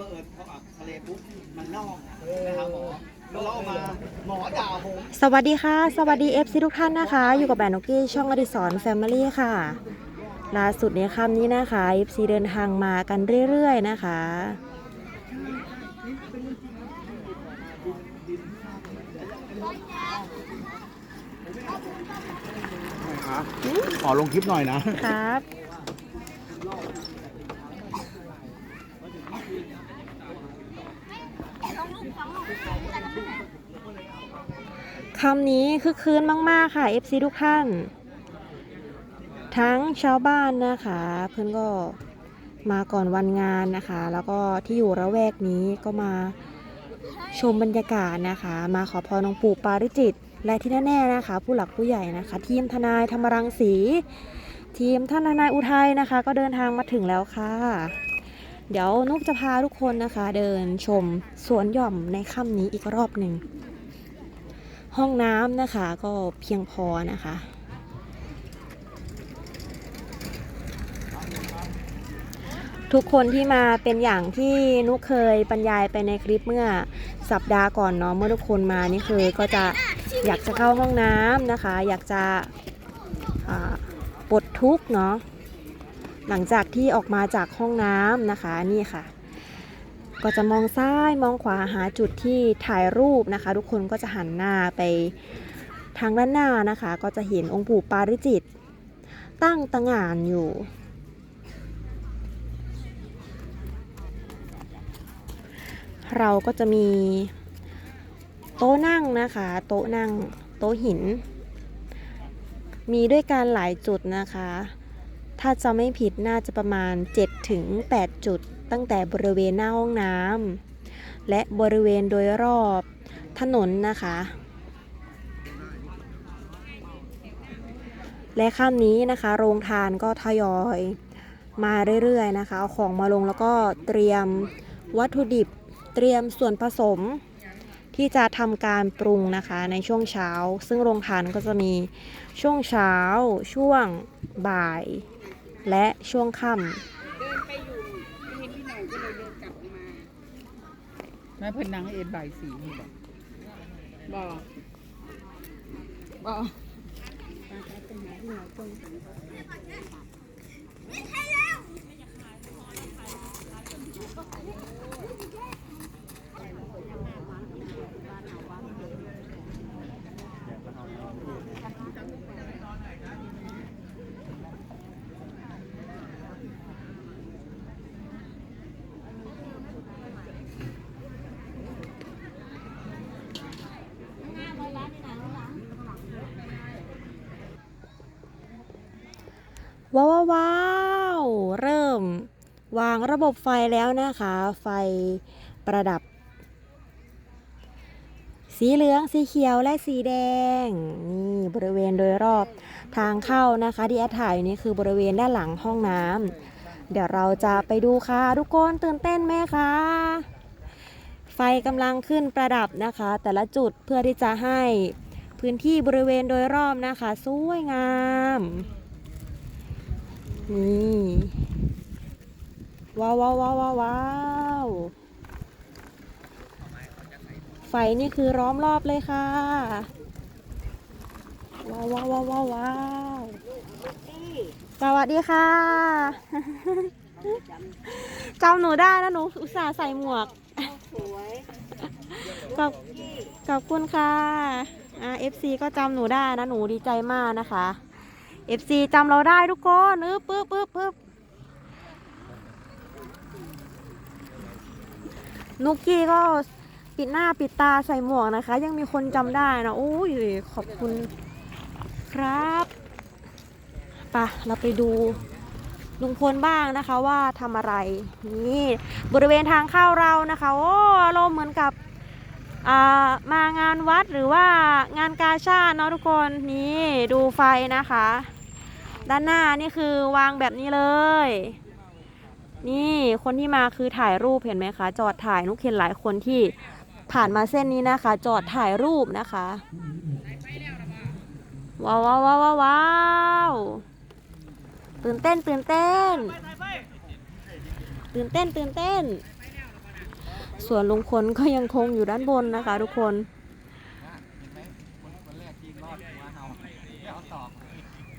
เปิดพออับทะเลปุ๊บมันนอกนะครับหมอแล้วเราเอามาหมอด่าผมสวัสดีค่ะ สวัสดี FC ทุกท่านนะคะ อยู่กับแบรนด์นกกี้ช่องอดิสรแฟมิลี่ค่ะล่าสุดในคำนี้นะคะ FC เดินทางมากันเรื่อยๆนะคะขอลงคลิปหน่อยนะครับ คำนี้คือคืนมาก ๆ ค่ะ FC ทุกท่าน ทั้งชาวบ้านนะคะ เพื่อนก็มาก่อนวันงานนะคะ แล้วก็ที่อยู่ระแวกนี้ก็มาชมบรรยากาศนะคะ มาขอพรหลวงปู่ปาริจิต และที่แน่ๆนะคะ ผู้หลักผู้ใหญ่นะคะ ทีมทนายธรรมรังสี ทีมท่านทนายอุทัยนะคะ ก็เดินทางมาถึงแล้วค่ะ เดี๋ยวนุกจะพาทุกคนนะคะ เดินชมสวนหย่อมในค่ำนี้อีกรอบหนึ่ง ห้องน้ำนะคะก็เพียงพอนะคะ ทุกคนที่มาเป็นอย่างที่นุกเคยบรรยายไปในคลิปเมื่อสัปดาห์ก่อนเนาะเมื่อทุกคนมานี่คือก็จะอยากจะเข้าห้องน้ำนะคะ อยากจะปลดทุกข์เนาะหลังจากที่ออกมาจากห้องน้ำนะคะนี่ค่ะ ก็จะมองซ้ายมองขวาหาจุดที่ถ่ายรูปนะคะ ทุกคนก็จะหันหน้าไปทางด้านหน้านะคะ ก็จะเห็นองค์ปู่ปาริจิต ตั้งตะงานอยู่ เราก็จะมีโต๊ะนั่งนะคะ โต๊ะนั่งโต๊ะหิน มีด้วยกันหลายจุดนะคะ ถ้าจะไม่ผิดน่าจะประมาณ7-8ถึง8จุด ตั้งแต่บริเวณหน้าห้องน้ำและบริเวณโดยรอบถนนนะคะ และค่ำนี้นะคะ โรงทานก็ทยอยมาเรื่อยๆนะคะ เอาของมาลงแล้วก็เตรียมวัตถุดิบเตรียมส่วนผสมที่จะทำการปรุงนะคะในช่วงเช้า ซึ่งโรงทานก็จะมีช่วงเช้าช่วงบ่าย และช่วงค่ำเดินไปอยู่เห็นที่ไหนก็เลยเดินกลับมาแม่เพิ่นนางเอ็นบ่ายสีนี่บอกบอกบอกว้าว ว้าวว้าวเริ่มวางระบบไฟแล้วนะคะ ไฟประดับ สีเหลือง สีเขียว และสีแดง นี่บริเวณโดยรอบทางเข้านะคะที่แอดถ่ายอยู่นี่คือบริเวณด้านหลังห้องน้ำเดี๋ยวเราจะไปดูค่ะ ทุกคนตื่นเต้นไหมคะไฟกำลังขึ้นประดับนะคะ แต่ละจุดเพื่อที่จะให้พื้นที่บริเวณโดยรอบนะคะ สวยงาม นี่ว้าวว้าวว้าวว้าววาวไฟนี่คือล้อมรอบเลยค่ะ ว้าวว้าวว้าวว้าวว้าวสวัสดีค่ะจำหนูได้นะหนูอุตส่าห์ใส่หมวกขอบขอบคุณค่ะอ่า FC ก็จำหนูได้นะหนูดีใจมากนะคะ FC จำเราได้ทุกคนเออปึ๊บปึ๊บปึ๊บนุกกี้ก็ปิดหน้าปิดตาใส่หมวกนะคะ ยังมีคนจำได้นะโอ้ยขอบคุณครับปะเราไปดูลุงพลบ้างนะคะว่าทำอะไร นี่ บริเวณทางเข้าเรานะคะ โอ้อารมณ์เหมือนกับ มางานวัดหรือว่างานกาชาติเนาะทุกคนนี่ดูไฟนะคะ ด้านหน้านี่คือวางแบบนี้เลย นี่คนที่มาคือถ่ายรูปเห็นไหมคะ จอดถ่ายนุกเห็นหลายคนที่ผ่านมาเส้นนี้นะคะ จอดถ่ายรูปนะคะว้าวว้าวว้าวว้าวว้าวตื่นเต้นตื่นเต้น ตื่นเต้นตื่นเต้น ส่วนลุงพลก็ยังคงอยู่ด้านบนนะคะ ทุกคน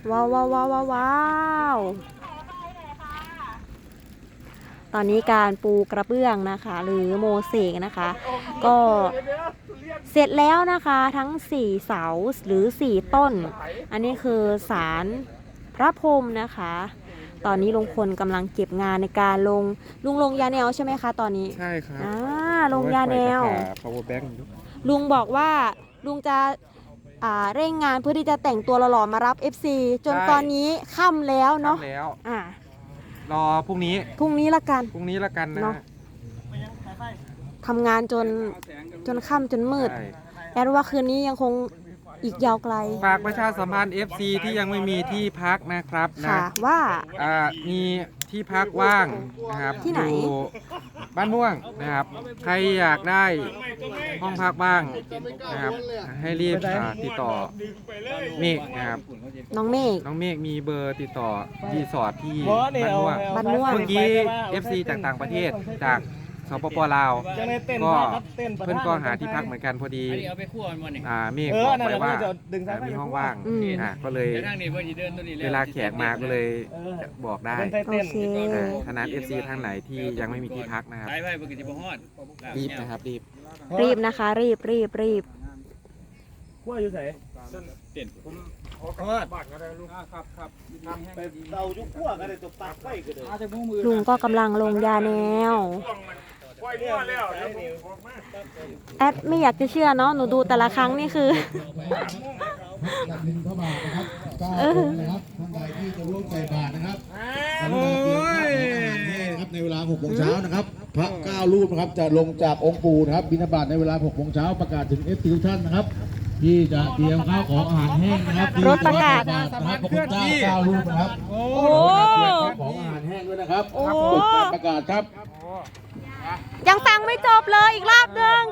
ว้าวว้าวว้าวว้าววาวตอนนี้การปูกระเบื้องนะคะ หรือโมเสกนะคะ ก็เสร็จแล้วนะคะทั้ง4เสาหรือ4ต้น อันนี้คือสารพระพรมนะคะ ตอนนี้ลุงพลกำลังเก็บงานในการลงลุงลงยาแนวใช่ไหมคะตอนนี้ใช่ครับอ่าลงยาแนว power bank อยู่ลุงบอกว่าลุงจะอ่าเร่งงานเพื่อที่จะแต่งตัวหล่อๆมารับ FC จนใช่ตอนนี้ค่ำแล้วเนาะทำแล้ว อ่ารอพรุ่งนี้ พรุ่งนี้ละกัน พรุ่งนี้ละกันนะเนาะ ทำงานจนจนค่ำจนมืด ใช่แอดว่าคืนนี้ยังคง อีกยาวไกลฝากประชาสัมพันธ์ FC ที่ยังไม่มีที่พักนะครับนะค่ะ ว่า อ่ามีที่พักว่างนะครับที่ไหน อยู่บ้านม่วงนะครับ ใครอยากได้ห้องพักบ้างนะครับ ให้รีบอ่าติดต่อเมฆนะครับ น้องเมฆ น้องเมฆมีเบอร์ติดต่อรีสอร์ทที่บ้านม่วง บ้านม่วง เมื่อกี้ FC จากต่างประเทศจาก สปปลาวยังได้เต้นก็ครับเต้นเพื่อนก็หาที่พักเหมือนกันพอดี อันนี้เอาไปคั่วมันวันนี้อ่าเมฆเออบออักนนั้นไปเราว่าจะดึงสายอ่าไฟมีห้องว่างอืม อ่าก็เลยเดี๋ยวนั่งนี่เพื่อนจะเดินตัวนี้เวลาแขกมาก็เลยจะบอกได้เต้นไทยโอเต้นเคอ่าฉะนั้น FC ท่านไหนที่ยังไม่มีที่พักนะครับ ไปไปปกติบ่ฮอดรีบนะครับรีบรีบนะคะ รีบรีบรีบขั้วอยู่ไหนเต้นไปเตายุขั้วกันเลยตัวปากไฟกันเลยลุงก็กำลังลงยาแนว แอดไม่อยากจะเชื่อเนาะหนูดูแต่ละครั้งนี่คือ หลักหนึ่งพระบาทนะครับเก้าองค์นะครับท่านใดที่จะร่วมใส่บาตรนะครับกรุณาเตรียมข้าวของอาหารแห้งนะครับในเวลา6โมงเช้านะครับ พระเก้ารูปนะครับจะลงจากองค์ปู่นะครับบิณฑบาตในเวลา6โมงเช้าประกาศถึงเอฟซีทุกท่านนะครับ ที่จะเตรียมข้าวของอาหารแห้งนะครับที่รถประกาศจใส่บตนะครับพระคุณเจ้าเก้ารูปนะครับโอ้เตรียมข้าวของอาหารแห้งด้วยนะครับโอ้ประกาศครับ ยังฟังไม่จบเลยอีกรอบหนึง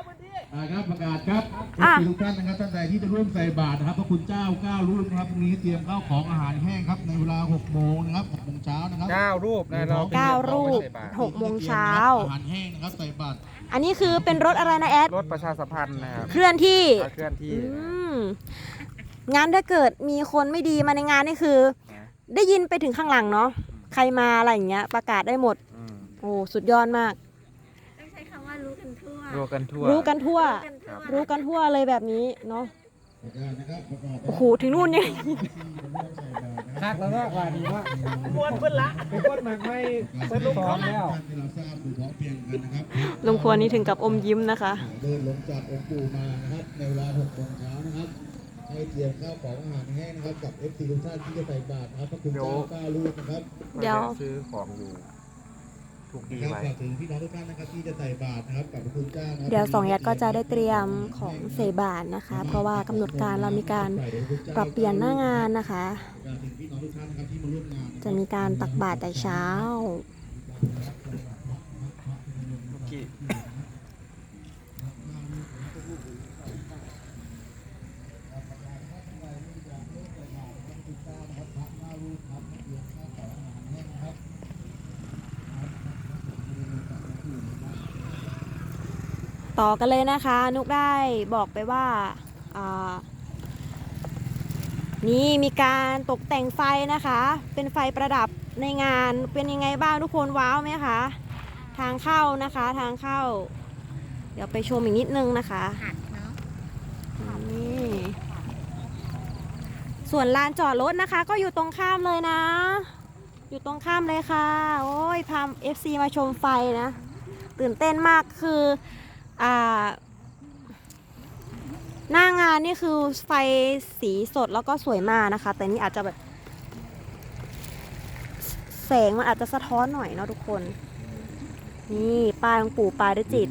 อ่าครับประกาศครับอะทุกท่านนะครับท่านใดที่จะร่วมใส่บาตรนะครับพระคุณเจ้าเก้ารูปนะครับพรุ่งนี้เตรียมข้าวของอาหารแห้งครับในเวลา6โมงนะครับ6โมงเช้านะครับเก้ารูปนะเราเก้ารูปใส่บาตรหกโมงเช้า อาหารแห้งนะครับใส่บาตรอันนี้คือเป็นรถอะไรนะแอดรถประชาสัมพันธ์นะครับเคลื่อนที่เคลื่อนที่อืมงั้นถ้าเกิดมีคนไม่ดีมาในงานนี่คือได้ยินไปถึงข้างหลังเนาะใครมาอะไรอย่างเงี้ย ประกาศได้หมด อืมโอ้สุดยอดมาก ต้องใช้คำว่ารู้กันทั่ว รัวกันทั่ว รู้กันทั่วกันทั่ว รู้กันทั่วเลยแบบนี้เนาะประกาศนะครับประกาศโอ้โหถึงนู่นยังคักแล้วก็ว่าดีว่าม้วนเพิ่นละเป็นคนหมักไม่เส้นซ้อมแล้วท่านที่เราทราบดูพร้อมเพรียงกันนะครับลุงควรนี่ถึงกับอมยิ้มนะคะเดินลงจากองค์ปู่มานะครับในเวลา6โมงเช้านะครับให้เตรียมข้าวของอาหารแห้งนะครับกับเอฟซีทุกท่านที่จะใส่บาตรนะครับพระคุณเจ้าเก้ารูปนะครับเดี๋ยวซื้อของอยู่ ถูกดีนะครับไว้ฝากถึงพี่น้องทุกท่านนะครับที่จะใส่บาตรนะครับกับพระคุณเจ้านะครับเดี๋ยวสองยัดก็จะได้เตรียมของเสบานนะคะ เพราะว่ากำหนดการเรามีการปรับเปลี่ยนหน้างานนะคะฝากถึงพี่น้องทุกท่านนะครับที่มาร่วมงานนะครับจะมีการตักบาตรแต่เช้า ต่อกันเลยนะคะ นุกได้บอกไปว่าานี่มีการตกแต่งไฟนะคะ เป็นไฟประดับในงานเป็นยังไงบ้างทุกคนว้าวไหมคะทางเข้านะคะทางเข้า เดี๋ยวไปชมอีกนิดนึงนะคะนะนี่ส่วนลานจอดรถนะคะ ก็อยู่ตรงข้ามเลยนะ อยู่ตรงข้ามเลยค่ะ โอ้ยพาม FC มาชมไฟนะ ตื่นเต้นมากคือ อ่า หน้างานนี่คือไฟสีสดแล้วก็สวยมากนะคะ แต่นี่อาจจะแบบ แสงมันอาจจะสะท้อนหน่อยเนาะทุกคน นี่ป้ายของปู่ปาด้วยจิต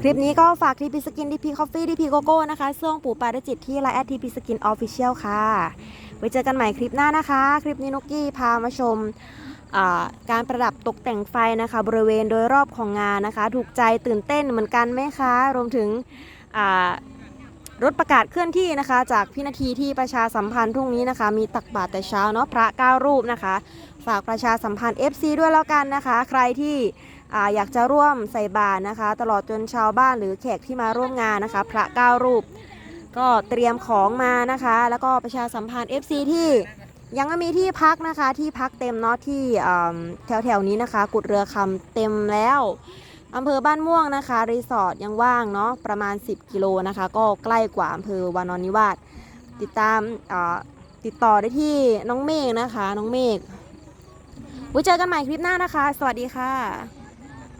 คลิปนี้ก็ฝากทีพีสกินทีพีคอฟฟี่ทีพีโกโก้นะคะเสื้อของปู่ปาด้วยจิตที่ไลน์แอดทีพีสกินออฟฟิเชียลค่ะ ไว้เจอกันใหม่คลิปหน้านะคะ คลิปนี้นุกกี้พามาชมอ่า การประดับตกแต่งไฟนะคะ บริเวณโดยรอบของงานนะคะ ถูกใจตื่นเต้นเหมือนกันไหมคะ รวมถึงรถประกาศเคลื่อนที่นะคะ จากพินาทีที่ประชาสัมพันธ์พรุ่งนี้นะคะ มีตักบาตรแต่เช้าเนาะพระก้ารูปนะคะ ฝากประชาสัมพันธ์ FC ด้วยแล้วกันนะคะ ใครที่ออยากจะร่วมใส่บาตรนะคะ ตลอดจนชาวบ้านหรือแขกที่มาร่วมงานนะคะ พระก้ารูป ก็เตรียมของมานะคะ แล้วก็ประชาสัมพันธ์ FC ที่ ยังมีที่พักนะคะที่พักเต็มเนาะที่แถวแถวๆนี้นะคะ กุดเรือคำเต็มแล้วอำเภอบ้านม่วงนะคะรีสอร์ทยังว่างเนาะประมาณ 10 กิโลนะคะ ก็ใกล้กว่าอำเภอวานอนนิวาสติดตามติดต่อได้ที่น้องเมฆนะคะ น้องเมฆไว้เจอกันใหม่คลิปหน้านะคะ สวัสดีค่ะ